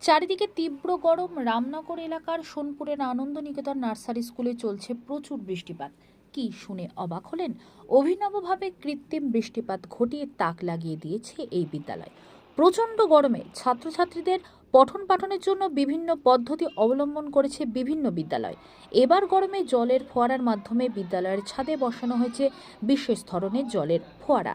চারিদিকে তীব্র গরম রামনগর এলাকার সোনপুরের আনন্দ নিকেতন নার্সারি স্কুলে চলছে প্রচুর বৃষ্টিপাত। কি শুনে অবাক হলেন? অভিনবভাবে কৃত্রিম বৃষ্টিপাত ঘটিয়ে তাক লাগিয়ে দিয়েছে এই বিদ্যালয়। প্রচণ্ড গরমে ছাত্রছাত্রীদের পঠন পাঠনের জন্য বিভিন্ন পদ্ধতি অবলম্বন করেছে বিভিন্ন বিদ্যালয়। এবার গরমে জলের ফোয়ারার মাধ্যমে বিদ্যালয়ের ছাদে বসানো হয়েছে বিশেষ ধরনের জলের ফোয়ারা,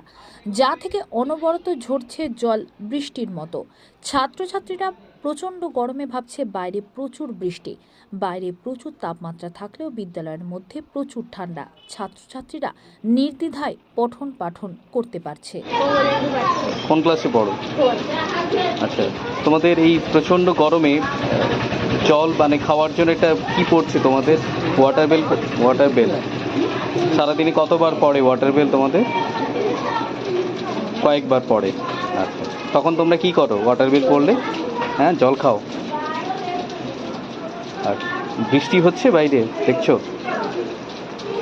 যা থেকে অনবরত ঝরছে জল বৃষ্টির মতো। ছাত্রছাত্রীরা প্রচণ্ড গরমে ভাবছে বাইরে প্রচুর বৃষ্টি। বাইরে প্রচুর তাপমাত্রা থাকলেও বিদ্যালয়ের মধ্যে প্রচুর ঠান্ডা। ছাত্রছাত্রীরা নির্দ্বিধায় পঠন পাঠন করতে পারছে। কোন ক্লাসে পড়ো? আচ্ছা তোমাদের এই প্রচণ্ড গরমে জল মানে খাওয়ার জন্য এটা কি পড়ছে তোমাদের? ওয়াটার বিল ওয়াটার বেল সারাদিনে কতবার পড়ে ওয়াটার বিল তোমাদের? কয়েকবার পড়ে। আচ্ছা তখন তোমরা কি করো? ওয়াটার বিল পড়লে? হ্যাঁ জল খাও। আর বৃষ্টি হচ্ছে বাইরে দেখছ?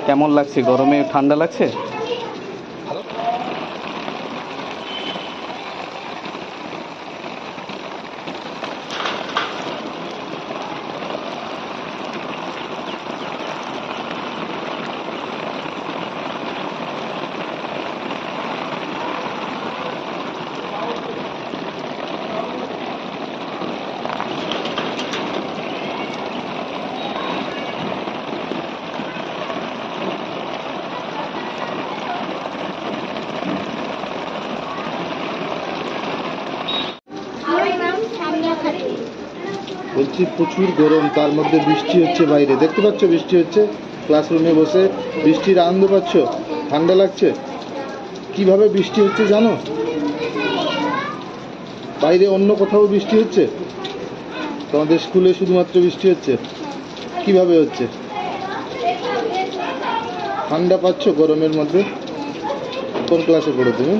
কেমন লাগছে? গরমে ঠান্ডা লাগছে আমার নাম সামিয়া খাতুন বলছি প্রচুর গরম, তার মধ্যে বৃষ্টি হচ্ছে বাইরে। দেখতে পাচ্ছ বৃষ্টি হচ্ছে? ক্লাসরুমে বসে বৃষ্টির আনন্দ পাচ্ছ? ঠান্ডা লাগছে? কীভাবে বৃষ্টি হচ্ছে জানো? বাইরে অন্য কোথাও বৃষ্টি হচ্ছে? তোমাদের স্কুলে শুধুমাত্র বৃষ্টি হচ্ছে? কীভাবে হচ্ছে? ঠান্ডা পাচ্ছ গরমের মধ্যে? কোন ক্লাসে পড়ো তুমি?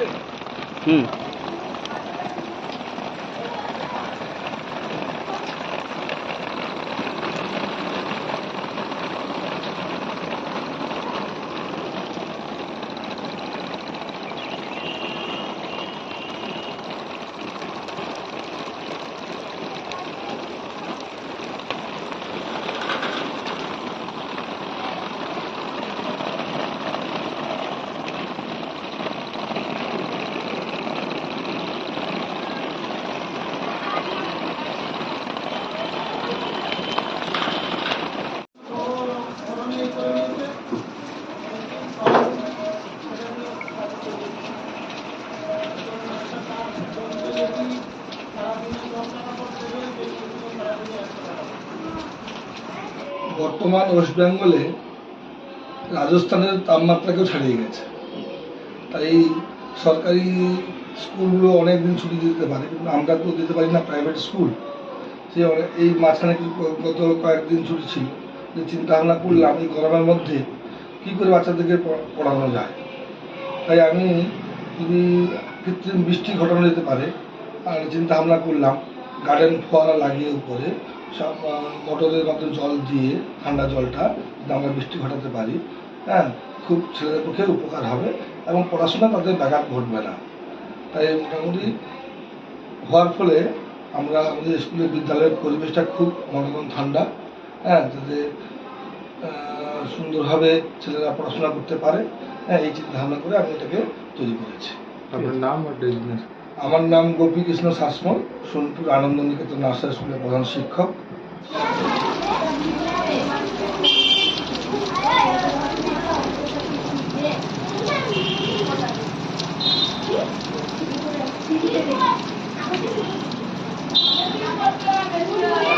মারুক হুম বর্তমান ওয়েস্ট বেঙ্গলে রাজস্থানের তাপমাত্রাকেও ছাড়িয়ে গেছে। তাই সরকারি স্কুলগুলো অনেক দিন ছুটি দিতে পারে, কিন্তু আমরা তো দিতে পারি না প্রাইভেট স্কুল। সে এই মাঝখানে গত কয়েকদিন ছুটি ছিল, যে চিন্তা ভাবনা করলাম এই গরমের মধ্যে কী করে বাচ্চাদেরকে পড়ানো যায়। তাই আমি যদি কৃত্রিম বৃষ্টি ঘটানো যেতে পারে আর চিন্তা ভাবনা করলাম, গার্ডেন ফোয়ারা লাগিয়ে উপরে সব মোটরের মাধ্যমে জল দিয়ে, ঠান্ডা জলটা যদি আমরা বৃষ্টি ঘটাতে পারি। হ্যাঁ খুব ছেলেদের পক্ষে উপকার হবে এবং পড়াশোনা তাদের ব্যাঘাত ঘটবে না। তাই মোটামুটি হওয়ার ফলে আমরা আমাদের স্কুলের বিদ্যালয়ের পরিবেশটা খুব মনোরম ঠান্ডা। হ্যাঁ যাতে সুন্দরভাবে ছেলেরা পড়াশোনা করতে পারে। হ্যাঁ এই চিন্তা ভাবনা করে আমি এটাকে তৈরি করেছি। আপনার নাম আর আমার নাম গোপীকৃষ্ণ শাসমল সোনপুর আনন্দ নিকেতন নার্সারি স্কুলের প্রধান শিক্ষক Thank you.